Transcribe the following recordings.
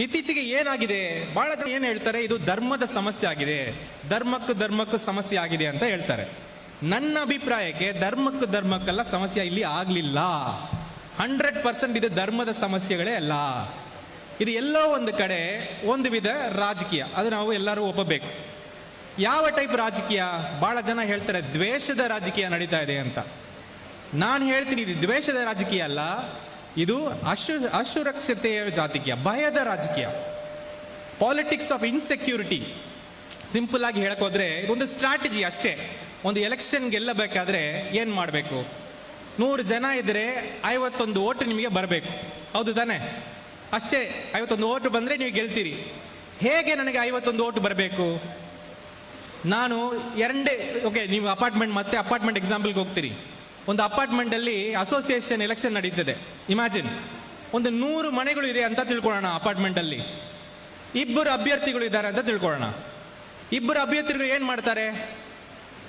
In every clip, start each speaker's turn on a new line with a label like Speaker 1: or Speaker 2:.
Speaker 1: ಇತ್ತೀಚೆಗೆ ಏನಾಗಿದೆ? ಬಹಳ ಜನ ಏನು ಹೇಳ್ತಾರೆ? ಇದು ಧರ್ಮದ ಸಮಸ್ಯೆ ಆಗಿದೆ. ಧರ್ಮಕ್ಕೂ ಧರ್ಮಕ್ಕೂ ಸಮಸ್ಯೆ ಆಗಿದೆ ಅಂತ ಹೇಳ್ತಾರೆ. ನನ್ನ ಅಭಿಪ್ರಾಯಕ್ಕೆ ಧರ್ಮಕ್ಕೂ ಧರ್ಮಕ್ಕೆಲ್ಲ ಸಮಸ್ಯೆ ಇಲ್ಲಿ ಆಗ್ಲಿಲ್ಲ. ಹಂಡ್ರೆಡ್ ಪರ್ಸೆಂಟ್ ಇದು ಧರ್ಮದ ಸಮಸ್ಯೆಗಳೇ ಅಲ್ಲ. ಇದು ಎಲ್ಲೋ ಒಂದು ಕಡೆ ಒಂದು ವಿಧ ರಾಜಕೀಯ. ಅದು ನಾವು ಎಲ್ಲರೂ ಒಪ್ಪಬೇಕು. ಯಾವ ಟೈಪ್ ರಾಜಕೀಯ? ಬಹಳ ಜನ ಹೇಳ್ತಾರೆ ದ್ವೇಷದ ರಾಜಕೀಯ ನಡೀತಾ ಇದೆ ಅಂತ. ನಾನು ಹೇಳ್ತೀನಿ, ಇದು ದ್ವೇಷದ ರಾಜಕೀಯ ಅಲ್ಲ. ಇದು ಅಶು ಅಸುರಕ್ಷತೆಯ ಜಾತಿಕೀಯ ಭಯದ ರಾಜಕೀಯ. ಪಾಲಿಟಿಕ್ಸ್ ಆಫ್ ಇನ್ಸೆಕ್ಯೂರಿಟಿ ಸಿಂಪಲ್ ಆಗಿ ಹೇಳಕ್ ಹೋದ್ರೆ, ಇದೊಂದು ಸ್ಟ್ರಾಟಜಿ ಅಷ್ಟೇ. ಒಂದು ಎಲೆಕ್ಷನ್ ಗೆಲ್ಲಬೇಕಾದ್ರೆ ಏನ್ ಮಾಡಬೇಕು? ನೂರು ಜನ ಇದ್ರೆ ಐವತ್ತೊಂದು ಓಟು ನಿಮಗೆ ಬರಬೇಕು. ಹೌದು ತಾನೆ? ಅಷ್ಟೇ, ಐವತ್ತೊಂದು ಓಟು ಬಂದ್ರೆ ನೀವು ಗೆಲ್ತೀರಿ. ಹೇಗೆ ನನಗೆ ಐವತ್ತೊಂದು ಓಟು ಬರಬೇಕು? ನಾನು ಎರಡೇ ಓಕೆ ನೀವು ಅಪಾರ್ಟ್ಮೆಂಟ್ ಮತ್ತೆ ಅಪಾರ್ಟ್ಮೆಂಟ್ ಎಕ್ಸಾಂಪಲ್ಗೆ ಹೋಗ್ತೀರಿ. ಒಂದು ಅಪಾರ್ಟ್ಮೆಂಟ್ ಅಲ್ಲಿ ಅಸೋಸಿಯೇಷನ್ ಎಲೆಕ್ಷನ್ ನಡೀತದೆ. ಇಮ್ಯಾಜಿನ್ ಒಂದು ನೂರು ಮನೆಗಳು ಇದೆ ಅಂತ ತಿಳ್ಕೊಳ್ಳೋಣ ಅಪಾರ್ಟ್ಮೆಂಟ್ ಅಲ್ಲಿ ಇಬ್ಬರು ಅಭ್ಯರ್ಥಿಗಳು ಇದ್ದಾರೆ ಅಂತ ತಿಳ್ಕೊಳ್ಳೋಣ. ಇಬ್ಬರು ಅಭ್ಯರ್ಥಿಗಳು ಏನ್ ಮಾಡ್ತಾರೆ?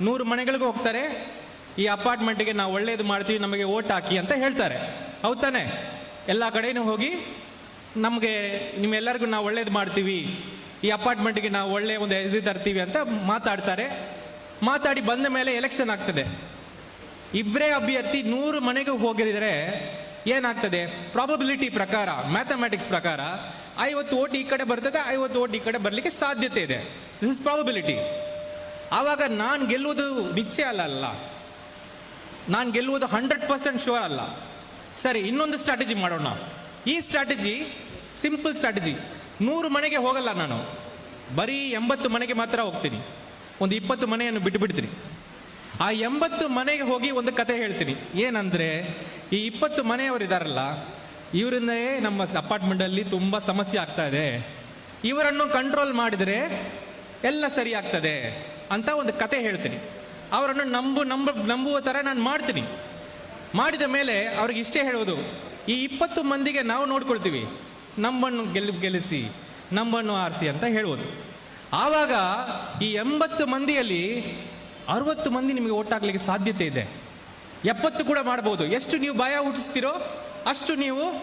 Speaker 1: ನೂರು ಮನೆಗಳಿಗೂ ಹೋಗ್ತಾರೆ. ಈ ಅಪಾರ್ಟ್ಮೆಂಟ್ಗೆ ನಾವು ಒಳ್ಳೇದು ಮಾಡ್ತೀವಿ, ನಮಗೆ ಓಟ್ ಹಾಕಿ ಅಂತ ಹೇಳ್ತಾರೆ. ಹೌದು ತಾನೆ? ಎಲ್ಲ ಕಡೆನೂ ಹೋಗಿ ನಮಗೆ ನಿಮ್ಮೆಲ್ಲರಿಗೂ ನಾವು ಒಳ್ಳೇದು ಮಾಡ್ತೀವಿ. ಈ ಅಪಾರ್ಟ್ಮೆಂಟ್ಗೆ ನಾವು ಒಳ್ಳೆ ಒಂದು ಇದು ತರ್ತೀವಿ ಅಂತ ಮಾತಾಡ್ತಾರೆ. ಮಾತಾಡಿ ಬಂದ ಮೇಲೆ ಎಲೆಕ್ಷನ್ ಆಗ್ತದೆ. ಇಬ್ಬರೇ ಅಭ್ಯರ್ಥಿ ನೂರು ಮನೆಗೆ ಹೋಗಿದ್ರೆ ಏನಾಗ್ತದೆ? ಪ್ರಾಬಬಿಲಿಟಿ ಪ್ರಕಾರ ಮ್ಯಾಥಮೆಟಿಕ್ಸ್ ಪ್ರಕಾರ ಐವತ್ತು ಓಟ್ ಈ ಕಡೆ ಬರ್ತದೆ, ಐವತ್ತು ಓಟ್ ಈ ಕಡೆ ಬರಲಿಕ್ಕೆ ಸಾಧ್ಯತೆ ಇದೆ. ದಿಸ್ ಇಸ್ ಪ್ರಾಬಬಿಲಿಟಿ ಆವಾಗ ನಾನು ಗೆಲ್ಲುವುದು ನಿಶ್ಚಯ ಅಲ್ಲ ನಾನು ಗೆಲ್ಲುವುದು ಹಂಡ್ರೆಡ್ ಪರ್ಸೆಂಟ್ ಶೋರ್ ಅಲ್ಲ. ಸರಿ, ಇನ್ನೊಂದು ಸ್ಟ್ರಾಟಜಿ ಮಾಡೋಣ. ಈ ಸ್ಟ್ರಾಟಜಿ ಸಿಂಪಲ್ ಸ್ಟ್ರಾಟಜಿ ನೂರು ಮನೆಗೆ ಹೋಗಲ್ಲ ನಾನು. ಬರೀ ಎಂಬತ್ತು ಮನೆಗೆ ಮಾತ್ರ ಹೋಗ್ತೀನಿ. ಒಂದು ಇಪ್ಪತ್ತು ಮನೆಯನ್ನು ಬಿಟ್ಟು ಬಿಡ್ತೀನಿ ಆ ಎಂಬತ್ತು ಮನೆಗೆ ಹೋಗಿ ಒಂದು ಕತೆ ಹೇಳ್ತೀನಿ. ಏನಂದ್ರೆ, ಈ ಇಪ್ಪತ್ತು ಮನೆಯವರು ಇದಾರಲ್ಲ ಇವರಿಂದೇ ನಮ್ಮ ಅಪಾರ್ಟ್ಮೆಂಟ್ ಅಲ್ಲಿ ತುಂಬಾ ಸಮಸ್ಯೆ ಆಗ್ತಾ ಇದೆ. ಇವರನ್ನು ಕಂಟ್ರೋಲ್ ಮಾಡಿದರೆ ಎಲ್ಲ ಸರಿ ಆಗ್ತದೆ ಅಂತ ಒಂದು ಕತೆ ಹೇಳ್ತೀನಿ. ಅವರನ್ನು ನಂಬು, ನಂಬ, ನಂಬುವ ತರ ನಾನು ಮಾಡ್ತೀನಿ. ಮಾಡಿದ ಮೇಲೆ ಅವ್ರಿಗೆ ಇಷ್ಟೇ ಹೇಳುವುದು, ಈ ಇಪ್ಪತ್ತು ಮಂದಿಗೆ ನಾವು ನೋಡ್ಕೊಳ್ತೀವಿ. ನಮ್ಮನ್ನು ಗೆಲ್, ಗೆಲ್ಲಿಸಿ, ನಮ್ಮನ್ನು ಆರಿಸಿ ಅಂತ ಹೇಳುವುದು. ಆವಾಗ ಈ ಎಂಬತ್ತು ಮಂದಿಯಲ್ಲಿ ಅರವತ್ತು ಮಂದಿ ನಿಮಗೆ ಓಟ್ ಹಾಕ್ಲಿಕ್ಕೆ ಸಾಧ್ಯತೆ ಇದೆ. ಎಪ್ಪತ್ತು ಕೂಡ ಮಾಡಬಹುದು ಎಷ್ಟು ನೀವು ಭಯ ಹುಟ್ಟಿಸ್ತೀರೋ ಅಷ್ಟು ನೀವು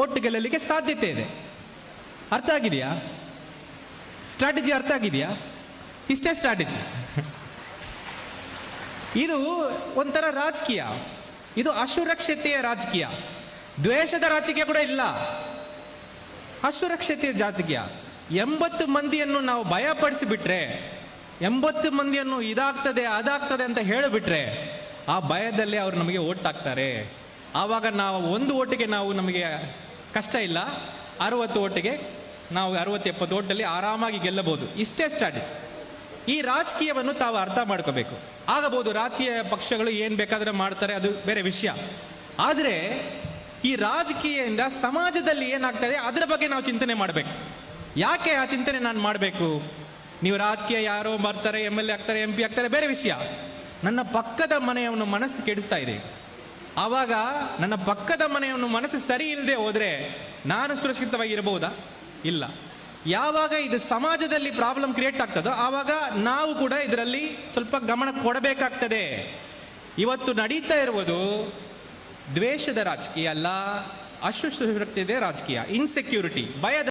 Speaker 1: ಓಟ್ ಗೆಲ್ಲಲಿಕ್ಕೆ ಸಾಧ್ಯತೆ ಇದೆ. ಅರ್ಥ ಆಗಿದೆಯಾ? ಸ್ಟ್ರಾಟಜಿ ಅರ್ಥ ಆಗಿದೆಯಾ? ಇಷ್ಟೇ ಸ್ಟ್ರಾಟಜಿ. ಇದು ಒಂಥರ ರಾಜಕೀಯ. ಇದು ಅಸುರಕ್ಷತೆಯ ರಾಜಕೀಯ. ದ್ವೇಷದ ರಾಜಕೀಯ ಕೂಡ ಇಲ್ಲ. ಅಸುರಕ್ಷತೆಯ ರಾಜಕೀಯ ಎಂಬತ್ತು ಮಂದಿಯನ್ನು ನಾವು ಭಯಪಡಿಸಿಬಿಟ್ರೆ ಎಂಬತ್ತು ಮಂದಿಯನ್ನು ಇದಾಗ್ತದೆ, ಅದಾಗ್ತದೆ ಅಂತ ಹೇಳಿಬಿಟ್ರೆ ಆ ಭಯದಲ್ಲಿ ಅವರು ನಮಗೆ ಓಟ್ ಹಾಕ್ತಾರೆ ಆವಾಗ ನಾವು ಒಂದು ಓಟಿಗೆ ನಾವು ನಮಗೆ ಕಷ್ಟ ಇಲ್ಲ. ಅರವತ್ತು ಓಟಿಗೆ ನಾವು ಅರವತ್ತು ಎಪ್ಪತ್ತು ಓಟಲ್ಲಿ ಆರಾಮಾಗಿ ಗೆಲ್ಲಬಹುದು. ಇಷ್ಟೇ ಸ್ಟಾಟಿಸ್ ಈ ರಾಜಕೀಯವನ್ನು ತಾವು ಅರ್ಥ ಮಾಡ್ಕೋಬೇಕು. ಆಗಬಹುದು, ರಾಜಕೀಯ ಪಕ್ಷಗಳು ಏನು ಬೇಕಾದರೆ ಮಾಡ್ತಾರೆ, ಅದು ಬೇರೆ ವಿಷಯ. ಆದರೆ ಈ ರಾಜಕೀಯದಿಂದ ಸಮಾಜದಲ್ಲಿ ಏನಾಗ್ತದೆ, ಅದರ ಬಗ್ಗೆ ನಾವು ಚಿಂತನೆ ಮಾಡಬೇಕು. ಯಾಕೆ ಆ ಚಿಂತನೆ ನಾನು ಮಾಡಬೇಕು? ನೀವು ರಾಜಕೀಯ ಯಾರೋ ಬರ್ತಾರೆ ಎಂ ಎಲ್ ಎ ಆಗ್ತಾರೆ ಎಂ ಪಿ ಆಗ್ತಾರೆ, ಬೇರೆ ವಿಷಯ. ನನ್ನ ಪಕ್ಕದ ಮನೆಯವನು ಮನಸ್ಸು ಕೆಡಿಸ್ತಾ ಇದೆ. ಆವಾಗ ನನ್ನ ಪಕ್ಕದ ಮನೆಯವನು ಮನಸ್ಸು ಸರಿ ಇಲ್ಲದೆ ಹೋದ್ರೆ ನಾನು ಸುರಕ್ಷಿತವಾಗಿ ಇರಬಹುದಾ? ಇಲ್ಲ. ಯಾವಾಗ ಇದು ಸಮಾಜದಲ್ಲಿ ಪ್ರಾಬ್ಲಮ್ ಕ್ರಿಯೇಟ್ ಆಗ್ತದೋ, ಆವಾಗ ನಾವು ಕೂಡ ಇದರಲ್ಲಿ ಸ್ವಲ್ಪ ಗಮನ ಕೊಡಬೇಕಾಗ್ತದೆ. ಇವತ್ತು ನಡೀತಾ ಇರುವುದು ದ್ವೇಷದ ರಾಜಕೀಯ ಅಲ್ಲ ಅಶುಸುರಕ್ಷತೆ ರಾಜಕೀಯ ಇನ್ಸೆಕ್ಯೂರಿಟಿ ಭಯದ